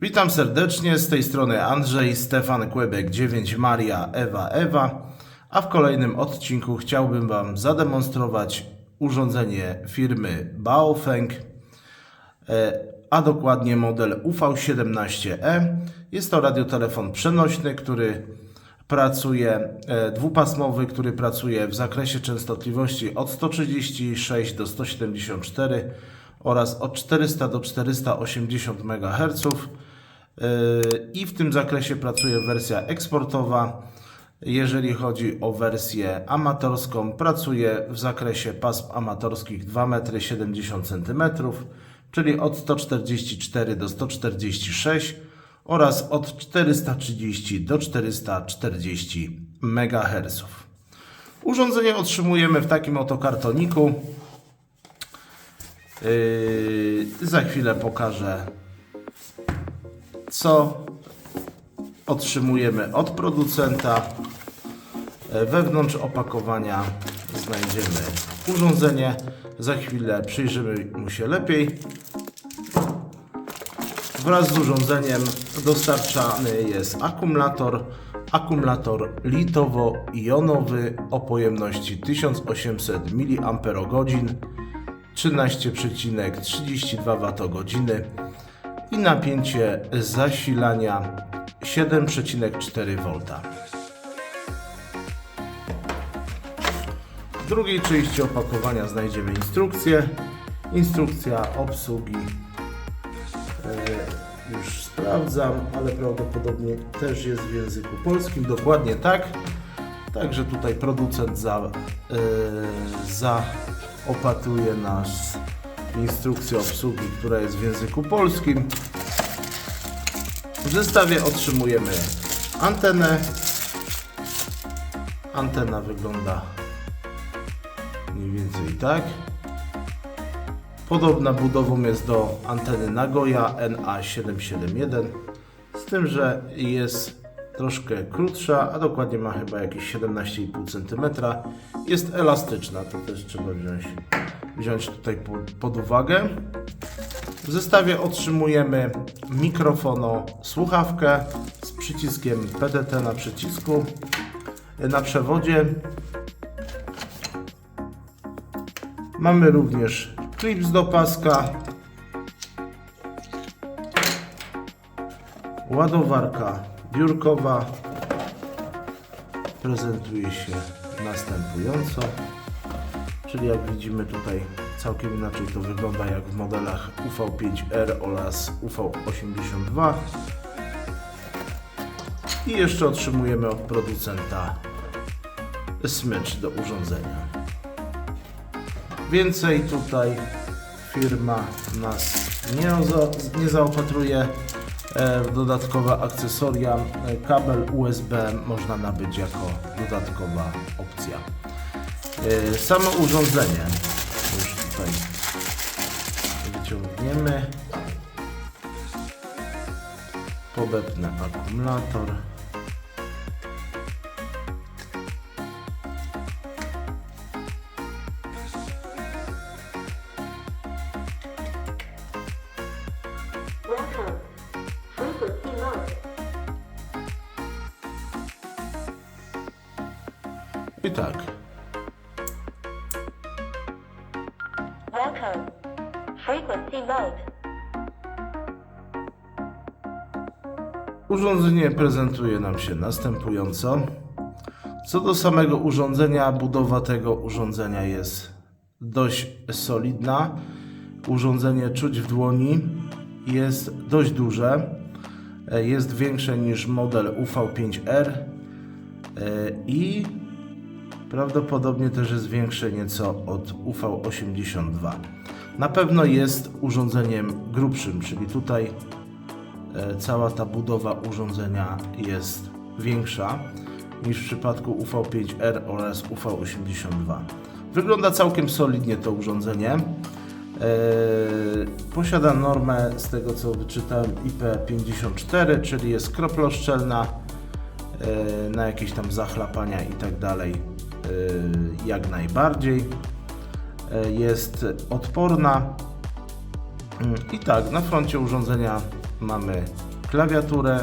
Witam serdecznie, z tej strony Andrzej, Stefan Kłebek 9, Maria, Ewa, Ewa, a w kolejnym odcinku chciałbym Wam zademonstrować urządzenie firmy Baofeng, e, a dokładnie model UV17E. Jest to radiotelefon przenośny, który pracuje, e, dwupasmowy, który pracuje w zakresie częstotliwości od 136 do 174 oraz od 400 do 480 MHz. Yy, I w tym zakresie pracuje wersja eksportowa. Jeżeli chodzi o wersję amatorską, pracuje w zakresie pasm amatorskich 2,70 cm, czyli od 144 do 146 oraz od 430 do 440 MHz. Urządzenie otrzymujemy w takim oto kartoniku. Yy, za chwilę pokażę co otrzymujemy od producenta. E, Wewnątrz opakowania znajdziemy urządzenie. Za chwilę przyjrzymy mu się lepiej. Wraz z urządzeniem dostarczany jest akumulator. Akumulator litowo-jonowy o pojemności 1800 mAh 13,32 Wh i napięcie zasilania 7,4 V. W drugiej części opakowania znajdziemy instrukcję. Instrukcja obsługi e, już sprawdzam, ale prawdopodobnie też jest w języku polskim. Dokładnie tak. Także tutaj producent za, e, zaopatruje nas w instrukcję obsługi, która jest w języku polskim. W zestawie otrzymujemy antenę. Antena wygląda mniej więcej tak. Podobna budową jest do anteny Nagoya NA771, z tym, że jest troszkę krótsza, a dokładnie ma chyba jakieś 17,5 cm. Jest elastyczna, to też trzeba wziąć, wziąć tutaj pod, uwagę. W zestawie otrzymujemy mikrofono słuchawkę z przyciskiem PDT na przycisku na przewodzie. Mamy również klips do paska, ładowarka biurkowa prezentuje się następująco. Czyli jak widzimy tutaj całkiem inaczej to wygląda jak w modelach UV5R oraz UV82. I jeszcze otrzymujemy od producenta smycz do urządzenia. Więcej tutaj firma nas nie, nie zaopatruje dodatkowe akcesoria. E, Kabel USB można nabyć jako dodatkowa opcja. E, Samo urządzenie już tutaj wyciągniemy. Podepnę akumulator. Tak, Welcome. Frequency mode. Urządzenie prezentuje nam się następująco. Co do samego urządzenia, budowa tego urządzenia jest dość solidna. Urządzenie czuć w dłoni jest dość duże. E, Jest większe niż model UV5R e, i prawdopodobnie też jest większe nieco od UV82. Na pewno jest urządzeniem grubszym, czyli tutaj e, cała ta budowa urządzenia jest większa niż w przypadku UV5R oraz UV82. Wygląda całkiem solidnie to urządzenie. E, Posiada normę, z tego co wyczytałem, IP54, czyli jest kroploszczelna e, na jakieś tam zachlapania i tak dalej, jak najbardziej. E, Jest odporna. Mm, I tak, na froncie urządzenia mamy klawiaturę,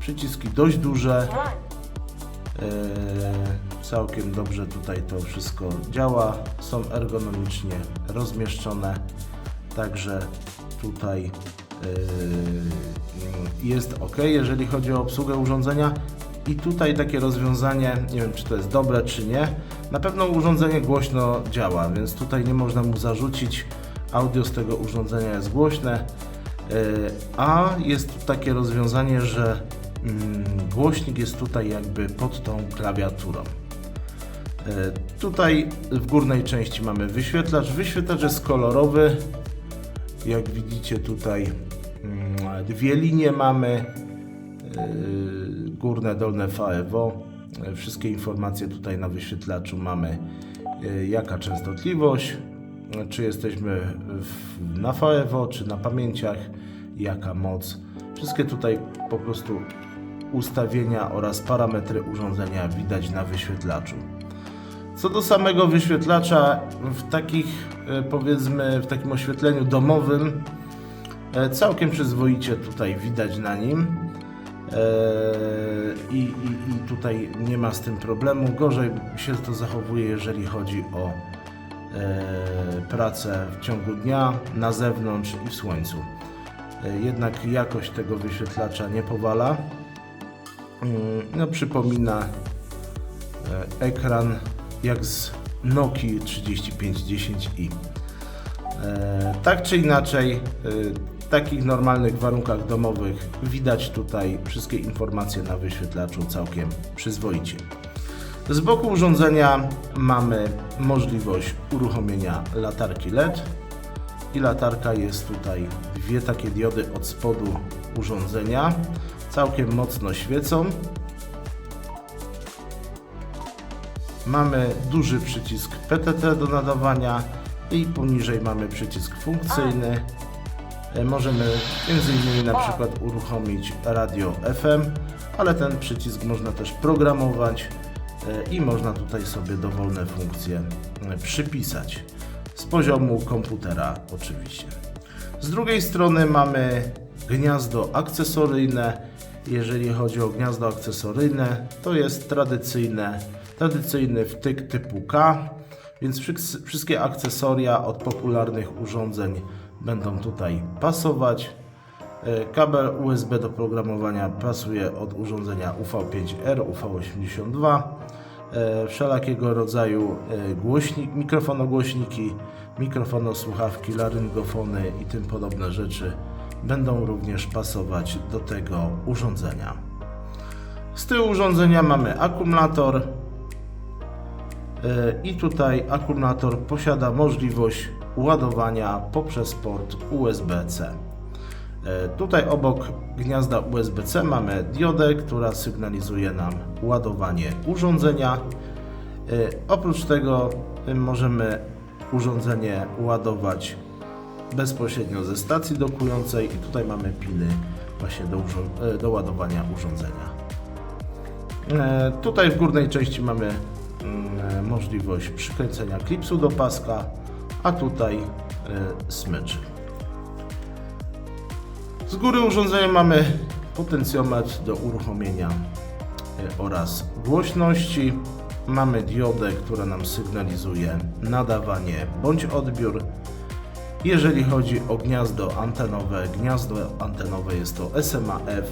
przyciski dość duże. Eee, Całkiem dobrze tutaj to wszystko działa. Są ergonomicznie rozmieszczone. Także tutaj eee, jest ok, jeżeli chodzi o obsługę urządzenia. I tutaj takie rozwiązanie, nie wiem czy to jest dobre czy nie. Na pewno urządzenie głośno działa, więc tutaj nie można mu zarzucić. Audio z tego urządzenia jest głośne. E, A jest takie rozwiązanie, że mm, głośnik jest tutaj jakby pod tą klawiaturą. E, Tutaj w górnej części mamy wyświetlacz. Wyświetlacz jest kolorowy. Jak widzicie tutaj mm, dwie linie mamy. Yy, Górne, dolne. Yy, Wszystkie informacje tutaj na wyświetlaczu mamy. yy, Jaka częstotliwość, czy jesteśmy w, na VEVO, czy na pamięciach, jaka moc. Wszystkie tutaj po prostu ustawienia oraz parametry urządzenia widać na wyświetlaczu. Co do samego wyświetlacza, w takich e, powiedzmy, w takim oświetleniu domowym, e, całkiem przyzwoicie tutaj widać na nim. E, I, i, I tutaj nie ma z tym problemu. Gorzej się to zachowuje, jeżeli chodzi o e, pracę w ciągu dnia, na zewnątrz i w słońcu. E, Jednak jakość tego wyświetlacza nie powala. Mm, No, przypomina ekran jak z Nokii 3510i. E, tak czy inaczej, w takich normalnych warunkach domowych widać tutaj wszystkie informacje na wyświetlaczu całkiem przyzwoicie. Z boku urządzenia mamy możliwość uruchomienia latarki LED i latarka jest tutaj dwie takie diody od spodu urządzenia. Całkiem mocno świecą. Mamy duży przycisk PTT do nadawania i poniżej mamy przycisk funkcyjny. E, Możemy m.in. na przykład uruchomić radio FM, ale ten przycisk można też programować e, i można tutaj sobie dowolne funkcje e, przypisać. Z poziomu komputera oczywiście. Z drugiej strony mamy gniazdo akcesoryjne. Jeżeli chodzi o gniazdo akcesoryjne, to jest tradycyjne, tradycyjny wtyk typu K, więc wszys- wszystkie akcesoria od popularnych urządzeń będą tutaj pasować. E, Kabel USB do programowania pasuje od urządzenia UV5R, UV82. E, Wszelakiego rodzaju e, głośnik, mikrofonogłośniki, mikrofonosłuchawki, laryngofony i tym podobne rzeczy będą również pasować do tego urządzenia. Z tyłu urządzenia mamy akumulator, i tutaj akumulator posiada możliwość ładowania poprzez port USB-C. E, Tutaj obok gniazda USB-C mamy diodę, która sygnalizuje nam ładowanie urządzenia. E, Oprócz tego e, możemy urządzenie ładować bezpośrednio ze stacji dokującej i tutaj mamy piny właśnie do, e, do ładowania urządzenia. E, Tutaj w górnej części mamy możliwość przykręcenia klipsu do paska, a tutaj e, smyczy. Z góry urządzenia mamy potencjometr do uruchomienia e, oraz głośności. Mamy diodę, która nam sygnalizuje nadawanie bądź odbiór. Jeżeli chodzi o gniazdo antenowe, gniazdo antenowe jest to SMA-F,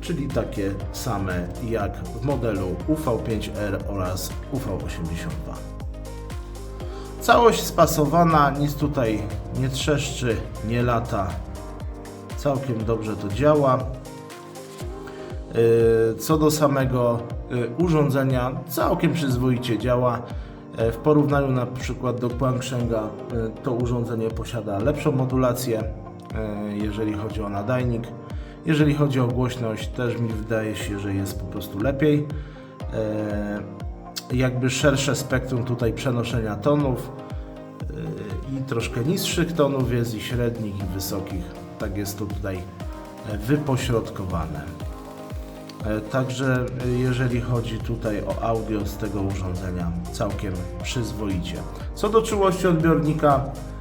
czyli takie same jak w modelu UV5R oraz UV82. Całość spasowana, nic tutaj nie trzeszczy, nie lata. Całkiem dobrze to działa. Yy, Co do samego yy, urządzenia, całkiem przyzwoicie działa. Yy, W porównaniu na przykład do Quangshenga to urządzenie posiada lepszą modulację, jeżeli chodzi o nadajnik. Jeżeli chodzi o głośność, też mi wydaje się, że jest po prostu lepiej. Yy, Jakby szersze spektrum tutaj przenoszenia tonów yy, i troszkę niższych tonów jest i średnich i wysokich. Tak jest to tutaj e, wypośrodkowane. E, Także e, jeżeli chodzi tutaj o audio z tego urządzenia, całkiem przyzwoicie. Co do czułości odbiornika, E,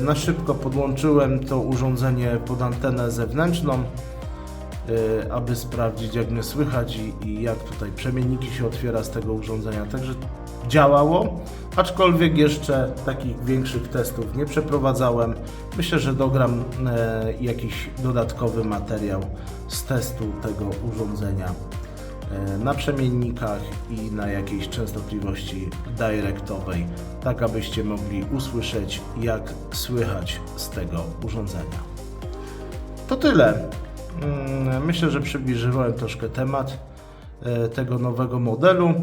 Na szybko podłączyłem to urządzenie pod antenę zewnętrzną, e, aby sprawdzić jak mnie słychać i, jak tutaj przemienniki się otwiera z tego urządzenia. Także działało, aczkolwiek jeszcze takich większych testów nie przeprowadzałem. Myślę, że dogram e, jakiś dodatkowy materiał z testu tego urządzenia e, na przemiennikach i na jakiejś częstotliwości directowej, tak abyście mogli usłyszeć jak słychać z tego urządzenia. To tyle. Mm, Myślę, że przybliżyłem troszkę temat e, tego nowego modelu.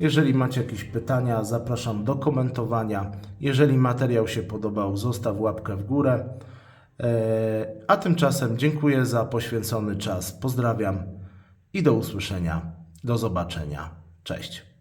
Jeżeli macie jakieś pytania, zapraszam do komentowania. Jeżeli materiał się podobał, zostaw łapkę w górę. E, A tymczasem dziękuję za poświęcony czas. Pozdrawiam i do usłyszenia. Do zobaczenia. Cześć.